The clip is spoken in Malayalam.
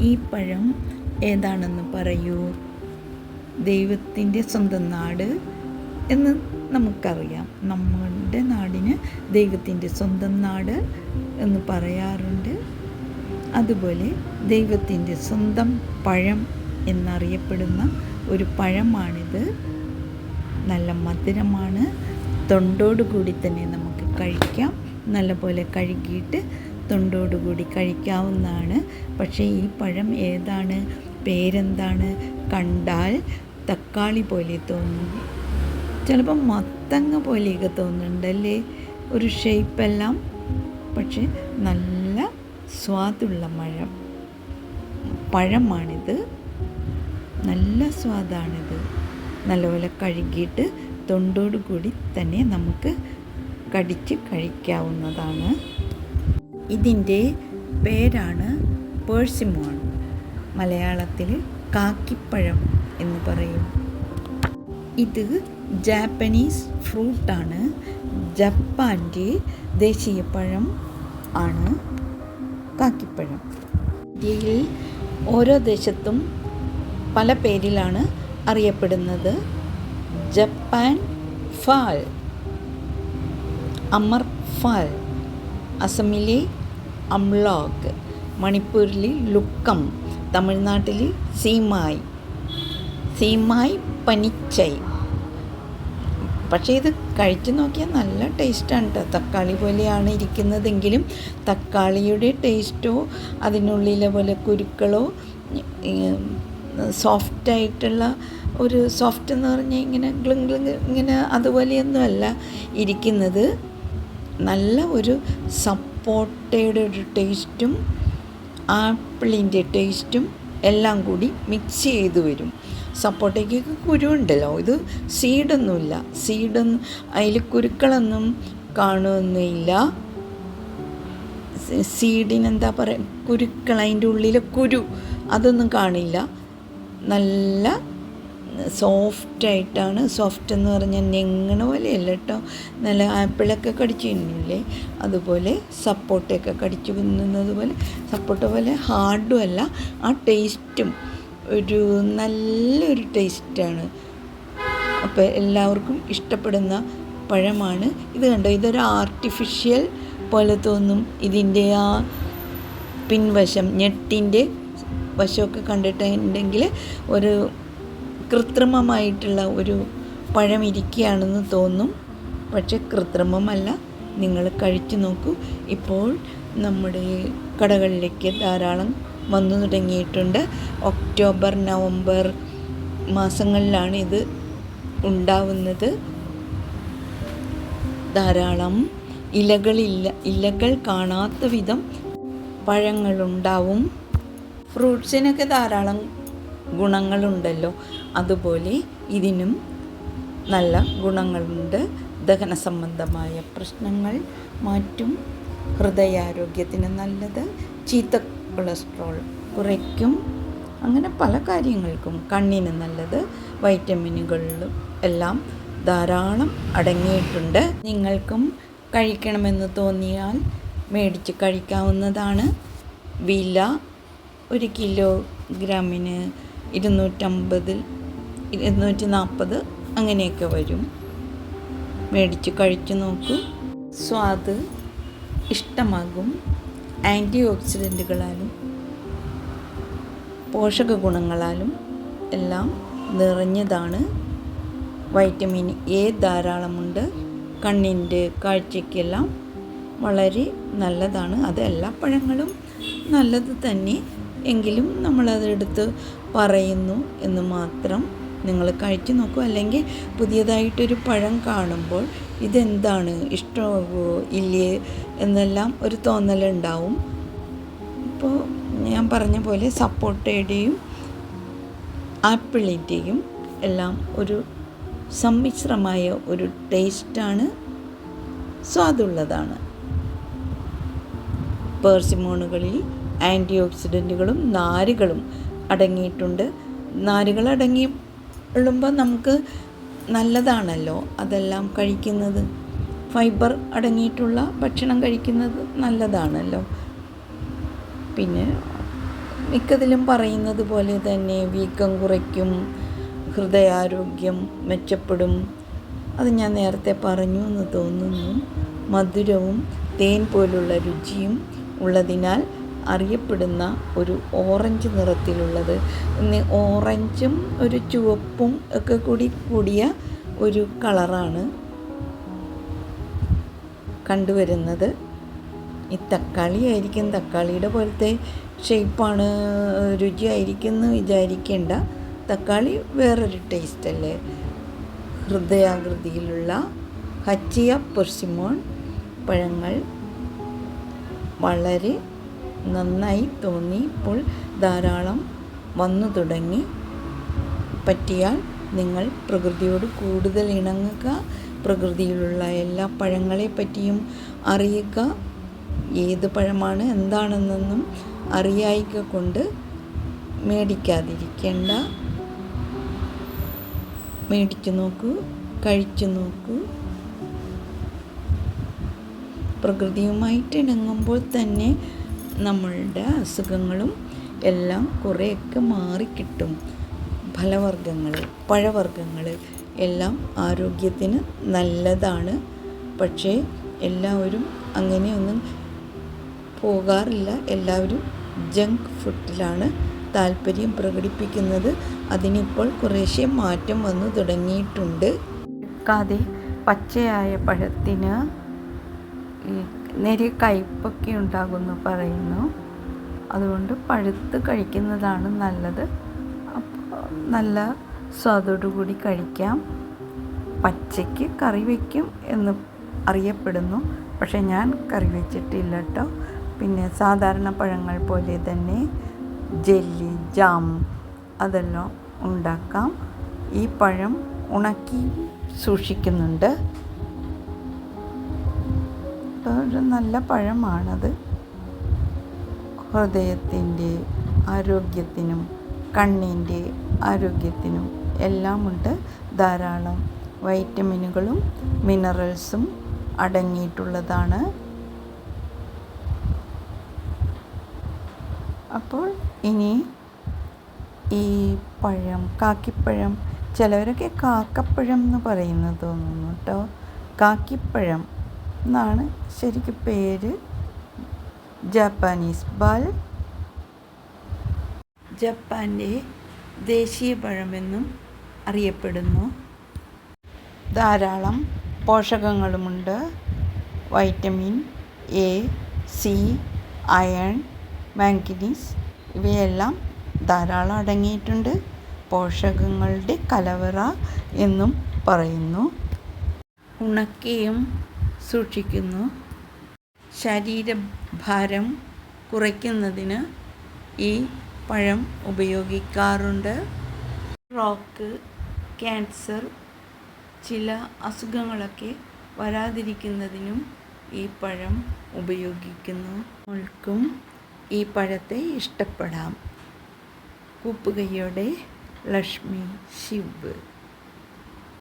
ഈ പഴം ഏതാണെന്ന് പറയൂ? ദൈവത്തിന്റെ സ്വന്തം നാട് എന്ന് നമുക്കറിയാം. നമ്മുടെ നാടിന് ദൈവത്തിന്റെ സ്വന്തം നാട് എന്ന് പറയാറുണ്ട്. അതുപോലെ ദൈവത്തിന്റെ സ്വന്തം പഴം എന്നറിയപ്പെടുന്ന ഒരു പഴമാണിത്. നല്ല മധുരമാണ്. തൊണ്ടോടുകൂടി തന്നെ നമുക്ക് കഴിക്കാം. നല്ലപോലെ കഴുകിയിട്ട് തൊണ്ടോടുകൂടി കഴിക്കാവുന്നതാണ്. പക്ഷേ ഈ പഴം ഏതാണ്? പേരെന്താണ്? കണ്ടാൽ തക്കാളി പോലെ തോന്നും. ചിലപ്പം മത്തങ്ങ പോലെയൊക്കെ തോന്നുന്നുണ്ടല്ലേ? ഒരു ഷേപ്പെല്ലാം. പക്ഷെ നല്ല സ്വാദുള്ള മഴം. പഴമാണിത്. നല്ല സ്വാദാണിത്. നല്ലപോലെ കഴുകിയിട്ട് തൊണ്ടോടു കൂടി തന്നെ നമുക്ക് കടിച്ച് കഴിക്കാവുന്നതാണ്. ഇതിന്റെ പേരാണ് പേഴ്സിമോൺ. മലയാളത്തിൽ കാക്കിപ്പഴം എന്ന് പറയും. ഇത് ജാപ്പനീസ് ഫ്രൂട്ടാണ്. ജപ്പാന്റെ ദേശീയ പഴം ആണ് കാക്കിപ്പഴം. ഇന്ത്യയിൽ ഓരോ ദേശത്തും പല പേരിലാണ് അറിയപ്പെടുന്നത്. ജപ്പാൻ ഫാൽ അമർ ഫാൽ അസമിലെ അംലോഗ് മണിപ്പൂരിലെ ലുക്കം തമിഴ്നാട്ടിൽ സീമായി സീമായി പനിച്ചൈ. പക്ഷേ ഇത് കഴിച്ചു നോക്കിയാൽ നല്ല ടേസ്റ്റാണ്. കേട്ടോ തക്കാളി പോലെയാണ് ഇരിക്കുന്നതെങ്കിലും തക്കാളിയുടെ ടേസ്റ്റോ അതിനുള്ളിലെ പോലെ കുരുക്കളോ സോഫ്റ്റായിട്ടുള്ള ഒരു സോഫ്റ്റ് എന്ന് പറഞ്ഞാൽ ഇങ്ങനെ ഗ്ലിങ് ഗ്ലിങ് ഇങ്ങനെ അതുപോലെയൊന്നുമല്ല ഇരിക്കുന്നത്. നല്ല ഒരു സപ്പോട്ടയുടെ ഒരു ടേസ്റ്റും ആപ്പിളിന്റെ ടേസ്റ്റും എല്ലാം കൂടി മിക്സ് ചെയ്ത് വരും. സപ്പോട്ടയ്ക്കൊക്കെ കുരുണ്ടല്ലോ ഇത് സീഡൊന്നുമില്ല. സീഡൊന്നും അതിൽ കുരുക്കളൊന്നും കാണുന്നില്ല സീഡിനെന്താ പറയുക കുരുക്കൾ അതിന്റെ ഉള്ളിലെ കുരു അതൊന്നും കാണില്ല. നല്ല സോഫ്റ്റായിട്ടാണ് സോഫ്റ്റ് എന്ന് പറഞ്ഞാൽ ഞെങ്ങണ പോലെയല്ല കേട്ടോ നല്ല ആപ്പിളൊക്കെ കടിച്ചു കഴിഞ്ഞില്ലേ അതുപോലെ സപ്പോട്ടയൊക്കെ കടിച്ചു തിന്നുന്നത് പോലെ സപ്പോട്ട പോലെ ഹാർഡും അല്ല ആ ടേസ്റ്റും ഒരു നല്ലൊരു ടേസ്റ്റാണ്. അപ്പോൾ എല്ലാവർക്കും ഇഷ്ടപ്പെടുന്ന പഴമാണ്. ഇത് കണ്ടോ? ഇതൊരു ആർട്ടിഫിഷ്യൽ പോലെ തോന്നും. ഇതിന്റെ ആ പിൻവശം ഞെട്ടിന്റെ വശമൊക്കെ കണ്ടിട്ടുണ്ടെങ്കിൽ ഒരു കൃത്രിമമായിട്ടുള്ള ഒരു പഴം ഇരിക്കുകയാണെന്ന് തോന്നും. പക്ഷെ കൃത്രിമമല്ല. നിങ്ങൾ കഴിച്ചു നോക്കൂ. ഇപ്പോൾ നമ്മുടെ കടകളിലേക്ക് ധാരാളം വന്നു തുടങ്ങിയിട്ടുണ്ട്. ഒക്ടോബർ നവംബർ മാസങ്ങളിലാണ് ഇത് ഉണ്ടാവുന്നത്. ധാരാളം ഇലകളില്ല ഇലകൾ കാണാത്ത വിധം പഴങ്ങളുണ്ടാവും. ഫ്രൂട്ട്സിനൊക്കെ ധാരാളം ഗുണങ്ങളുണ്ടല്ലോ. അതുപോലെ ഇതിനും നല്ല ഗുണങ്ങളുണ്ട്. ദഹന സംബന്ധമായ പ്രശ്നങ്ങൾ മാറ്റും. ഹൃദയാരോഗ്യത്തിന് നല്ലത്. ചീത്ത കൊളസ്ട്രോൾ കുറയ്ക്കും. അങ്ങനെ പല കാര്യങ്ങൾക്കും കണ്ണിന് നല്ലത്. വൈറ്റമിനുകളിലും എല്ലാം ധാരാളം അടങ്ങിയിട്ടുണ്ട്. നിങ്ങൾക്കും കഴിക്കണമെന്ന് തോന്നിയാൽ മേടിച്ച് കഴിക്കാവുന്നതാണ്. വില ഒരു കിലോഗ്രാമിന് ഇരുന്നൂറ്റമ്പതിൽ ഇരുന്നൂറ്റി നാൽപ്പത് അങ്ങനെയൊക്കെ വരും. മേടിച്ച് കഴിച്ചു നോക്കൂ. സ്വാദ് ഇഷ്ടമാകും. ആന്റി ഓക്സിഡന്റുകളാലും പോഷക ഗുണങ്ങളാലും എല്ലാം നിറഞ്ഞതാണ്. വൈറ്റമിൻ എ ധാരാളമുണ്ട്. കണ്ണിന്റെ കാഴ്ചയ്ക്കെല്ലാം വളരെ നല്ലതാണ്. അത് എല്ലാ പഴങ്ങളും നല്ലത് തന്നെ. എങ്കിലും നമ്മളതെടുത്ത് പറയുന്നു എന്ന് മാത്രം നിങ്ങൾ കഴിച്ചു നോക്കൂ. അല്ലെങ്കിൽ പുതിയതായിട്ടൊരു പഴം കാണുമ്പോൾ ഇതെന്താണ്? ഇഷ്ടമാകുമോ ഇല്ലേ? എന്നെല്ലാം ഒരു തോന്നലുണ്ടാവും. ഇപ്പോൾ ഞാൻ പറഞ്ഞ പോലെ സപ്പോട്ടയുടെയും ആപ്പിളിന്റെയും എല്ലാം ഒരു സമ്മിശ്രമായ ഒരു ടേസ്റ്റാണ്. സ്വാദുള്ളതാണ് പേർസിമോണുകളിൽ ആന്റി ഓക്സിഡന്റുകളും നാരുകളും അടങ്ങിയിട്ടുണ്ട്. നാരുകൾ അടങ്ങി ഉള്ളുമ്പോൾ നമുക്ക് നല്ലതാണല്ലോ അതെല്ലാം കഴിക്കുന്നത്. ഫൈബർ അടങ്ങിയിട്ടുള്ള ഭക്ഷണം കഴിക്കുന്നത് നല്ലതാണല്ലോ. പിന്നെ മിക്കതിലും പറയുന്നത് പോലെ തന്നെ വീക്കം കുറയ്ക്കും ഹൃദയാരോഗ്യം മെച്ചപ്പെടും. അത് ഞാൻ നേരത്തെ പറഞ്ഞു എന്ന് തോന്നുന്നു. മധുരവും തേൻ പോലുള്ള രുചിയും ഉള്ളതിനാൽ അറിയപ്പെടുന്ന ഒരു ഓറഞ്ച് നിറത്തിലുള്ളത്. ഓറഞ്ചും ഒരു ചുവപ്പും ഒക്കെ കൂടി കൂടിയ ഒരു കളറാണ് കണ്ടുവരുന്നത്. ഈ തക്കാളി ആയിരിക്കും തക്കാളിയുടെ പോലത്തെ ഷേപ്പാണ് രുചിയായിരിക്കും എന്ന് വിചാരിക്കേണ്ട. തക്കാളി വേറൊരു ടേസ്റ്റല്ലേ ഹൃദയാകൃതിയിലുള്ള ഹച്ചിയ പെർസിമോൺ പഴങ്ങൾ വളരെ നന്നായി തോന്നി. ഇപ്പോൾ ധാരാളം വന്നു തുടങ്ങി. പറ്റിയാൽ നിങ്ങൾ പ്രകൃതിയോട് കൂടുതൽ ഇണങ്ങുക. പ്രകൃതിയിലുള്ള എല്ലാ പഴങ്ങളെ പറ്റിയും അറിയുക. ഏത് പഴമാണ് എന്താണെന്നൊന്നും അറിയായിക്ക കൊണ്ട് മേടിക്കാതിരിക്കേണ്ട. മേടിച്ചു നോക്കൂ കഴിച്ചു നോക്കൂ. പ്രകൃതിയുമായിട്ട് ഇണങ്ങുമ്പോൾ തന്നെ നമ്മളുടെ അസുഖങ്ങളും എല്ലാം കുറേയൊക്കെ മാറിക്കിട്ടും. ഫലവർഗങ്ങൾ പഴവർഗങ്ങൾ എല്ലാം ആരോഗ്യത്തിന് നല്ലതാണ്. പക്ഷേ എല്ലാവരും അങ്ങനെയൊന്നും പോകാറില്ല. എല്ലാവരും ജങ്ക് ഫുഡിലാണ് താല്പര്യം പ്രകടിപ്പിക്കുന്നത്. അതിനിപ്പോൾ കുറേശ്ശെ മാറ്റം വന്നു തുടങ്ങിയിട്ടുണ്ട്. കാതെ പച്ചയായ പഴത്തിന് ഈ നേരിയ കയ്പൊക്കെ ഉണ്ടാകുമെന്ന് പറയുന്നു. അതുകൊണ്ട് പഴുത്ത് കഴിക്കുന്നതാണ് നല്ലത്. നല്ല സ്വാദോടുകൂടി കഴിക്കാം. പച്ചയ്ക്ക് കറി വയ്ക്കും എന്ന് അറിയപ്പെടുന്നു. പക്ഷേ ഞാൻ കറി വെച്ചിട്ടില്ല കേട്ടോ. പിന്നെ സാധാരണ പഴങ്ങൾ പോലെ തന്നെ ജെല്ലി ജാം അതെല്ലാം ഉണ്ടാക്കാം. ഈ പഴം ഉണക്കി സൂക്ഷിക്കുന്നുണ്ട്. ഒരു നല്ല പഴമാണത്. ഹൃദയത്തിന്റെ ആരോഗ്യത്തിനും കണ്ണിന്റെ ആരോഗ്യത്തിനും എല്ലാമുണ്ട്. ധാരാളം വൈറ്റമിനുകളും മിനറൽസും അടങ്ങിയിട്ടുള്ളതാണ്. അപ്പോൾ ഇനി ഈ പഴം കാക്കിപ്പഴം ചിലവരൊക്കെ കാക്കപ്പഴം എന്ന് പറയുന്നത് തോന്നുന്നു കേട്ടോ. കാക്കിപ്പഴം എന്നാണ് ശരിക്കും പേര്. ജാപ്പാനീസ് ബാൽ. ജപ്പാന്റെ ദേശീയ പഴമെന്നും അറിയപ്പെടുന്നു. ധാരാളം പോഷകങ്ങളുമുണ്ട്. Vitamin A C iron manganese ഇവയെല്ലാം ധാരാളം അടങ്ങിയിട്ടുണ്ട്. പോഷകങ്ങളുടെ കലവറ എന്നും പറയുന്നു. ഉണക്കിയും സൂക്ഷിക്കുന്നു. ശരീരഭാരം കുറയ്ക്കുന്നതിന് ഈ പഴം ഉപയോഗിക്കാറുണ്ട്. റോക്ക് ക്യാൻസർ ചില അസുഖങ്ങളൊക്കെ വരാതിരിക്കുന്നതിനും ഈ പഴം ഉപയോഗിക്കുന്നു. മുൾക്കും ഈ പഴത്തെ ഇഷ്ടപ്പെടാം. കൂപ്പുകൈയോടെ ലക്ഷ്മി ശിവ്.